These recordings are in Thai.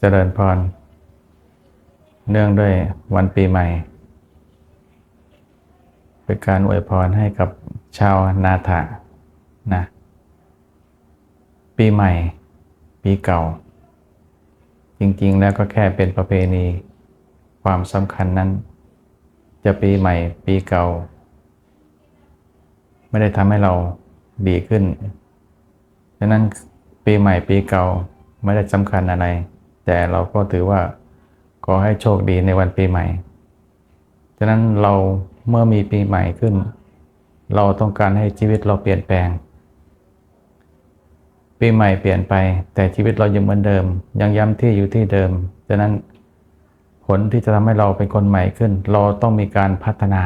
เจริญพร เนื่องด้วยวันปีใหม่ เป็นการอวยพรให้กับชาวนาถะนะ ปีใหม่ ปีเก่า จริงๆแล้วก็แค่เป็นประเพณีความสำคัญนั้น จะปีใหม่ปีเก่า ไม่ได้ทำให้เราดีขึ้นดังนั้นปีใหม่ปีเก่าไม่ได้สำคัญอะไร แต่เราก็ถือว่าขอให้โชคดีในวันปีใหม่ ฉะนั้นเราเมื่อมีปีใหม่ขึ้น เราต้องการให้ชีวิตเราเปลี่ยนแปลง ปีใหม่เปลี่ยนไป แต่ชีวิตเรายังเหมือนเดิม ยังย้ำที่อยู่ที่เดิม ฉะนั้นผลที่จะทำให้เราเป็นคนใหม่ขึ้น เราต้องมีการพัฒนา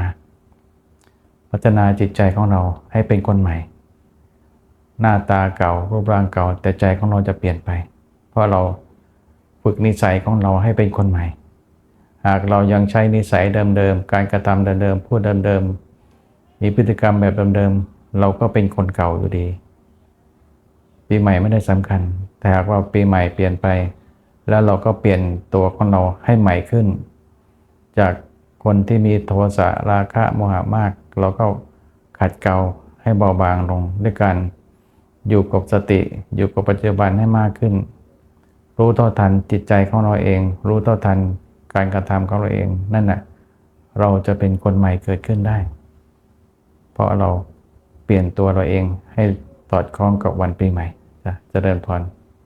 พัฒนาจิตใจของเราให้เป็นคนใหม่ หน้าตาเก่ารูปร่างเก่าแต่ใจของเราจะเปลี่ยนไป เพราะเรา ฝึกนิสัยของเราให้เป็นคนใหม่ หากเรายังใช้นิสัยเดิมๆ การกระทำเดิมๆ พูดเดิมๆ มีพฤติกรรมแบบเดิมๆ เราก็เป็นคนเก่าอยู่ดี ปีใหม่ไม่ได้สำคัญ แต่หากว่าปีใหม่เปลี่ยนไป แล้วเราก็เปลี่ยนตัวของเราให้ใหม่ขึ้น จากคนที่มีโทสะราคะโมหะมาก เราก็ขัดเกลาให้เบาบางลงด้วยการอยู่กับสติ อยู่กับปัจจุบันให้มากขึ้น รู้เท่าทันจิตใจของเราเอง รู้เท่าทันการกระทำของเราเอง นั่นน่ะเราจะเป็นคนใหม่เกิดขึ้นได้ เพราะเราเปลี่ยนตัวเราเองให้สอดคล้องกับวันปีใหม่จะเจริญพร